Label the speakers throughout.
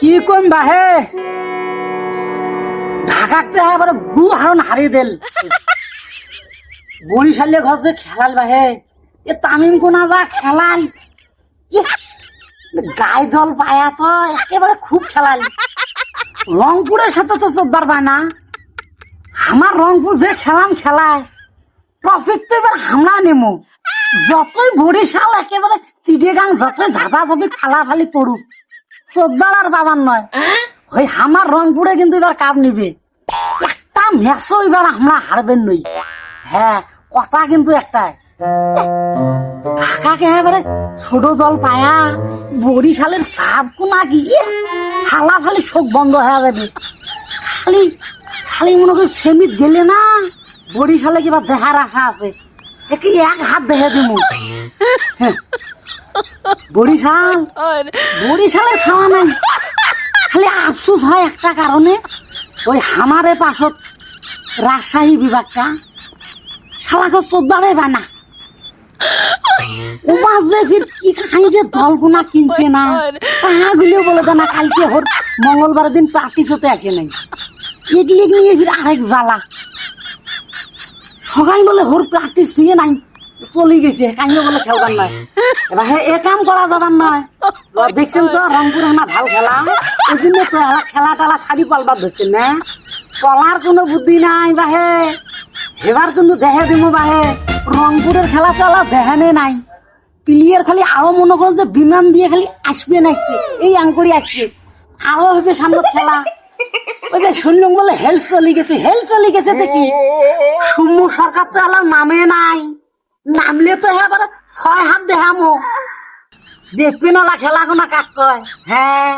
Speaker 1: কি কম বাহে? ঢাকাতে এবার গু হারণ হারিয়ে দিল। বরিশালে ঘর যে খেলাল বাহে, এ তামিম কোনা বা খেলাল? গায়ে জল পায়া তো একেবারে খুব খেলাল। রংপুরের সাথে তো চোদ্দার না আমার রংপুর যে খেলাম খেলায় ট্রফিক তো এবার হামলা নেমো। যতই বরিশাল একেবারে চিড়িয়াগাং যতই ঝাপা ঝাপি খালা ফালি করুক চোদ্দার আর বাবার নয় ওই আমার রংপুরে কিন্তু এবার কাপ নিবে। একটা ম্যাচও এবার আমরা হারবেন নই হ্যাঁ কথা কিন্তু একটাই। ঢাকাকে এবারে ছোট জল পায়া বরিশালের সাপ কোনা কি? ফালা ফালি চোখ বন্ধ হয়ে যাবে। খালি খালি মনে করি সেমিত গেলে না বরিশালে কিবা দেখার আশা আছে। একে এক হাত দেখে দিব বরিশাল? বরিশালের খাওয়া নাই। খালি আফসোস হয় একটা কারণে ওই হামারে পাশত রাজশাহী বিভাগটা শালাকে চোদ্দারে বানা। উমাস ফির কি খাই যে দলগুনা কিনছে না। তাহাগুলিও বলে দে না কালকে হোর মঙ্গলবার দিন প্র্যাকটিস হতে আসে নাই। এগুলি নিয়ে ফির আরেক জ্বালা। সবাই বলে হোর প্র্যাকটিস শুয়ে নাই। চলে গেছে কাইও বলে খেলবার নয় এবার হে এ কাম করা যাবার নয় দেখছেন তো রংপুর না ভালো খেলা। ওই জন্য তো খেলা টেলা ছাড়ি পালবার ধরছেন না? পলার কোনো বুদ্ধি নাই বাহে এবার কিন্তু দেখে দিব বাহে রংপুরের খেলা চালা দেখানে নাই। প্লেয়ার খালি আরও মনে করো যে বিমান দিয়ে খালি আসবে না আসবে। এই আঙ্কড়ি আসবে। আরও হবে সামনে খেলা। ওই যে শুনলাম বলে হেলথ চলে গেছে হেলথ চলে গেছে দেখি সুম্য সরকার তো এলাম নামে নাই। নামলে তো এবার ছয় হাত দেখামো দেখবি না খেলা কোনা কাক কয়। হ্যাঁ।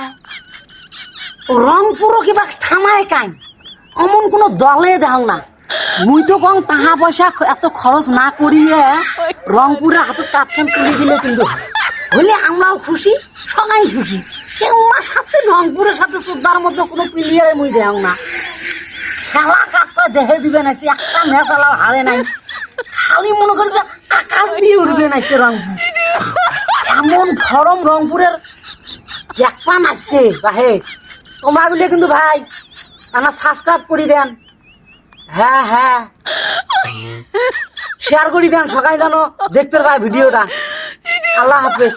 Speaker 1: রংপুরও কিবা থামায় কাই অমন কোনো দলে দাও না। মুই তো কম টাকা পয়সা এত খরচ না করিয়ে রংপুরের হাতে কাপখান তুলে দিলে কিন্তু হয়। হলে আমরাও খুশি, সবাই খুশি। কেউ আমার সাথে রংপুরের সাথে শ্রদ্ধার মধ্যে কোনো প্লেয়ারে মুই দেও না। খেলা কাক দেখে দিবে নাকি, একটা ম্যাচ আলাও হারে নাই। খালি মনে করি যে উঠবে না নাকি রংপুর এমন খরম রংপুরের দেখবা নাচছে বাহে। তোমরা গুলিয়ে কিন্তু ভাই আমার সাবস্ক্রাইব করে দেন। হ্যাঁ হ্যাঁ। শেয়ার করে দেন সকাল জানো দেখতে পাই ভিডিওটা। আল্লাহ হাফেজ।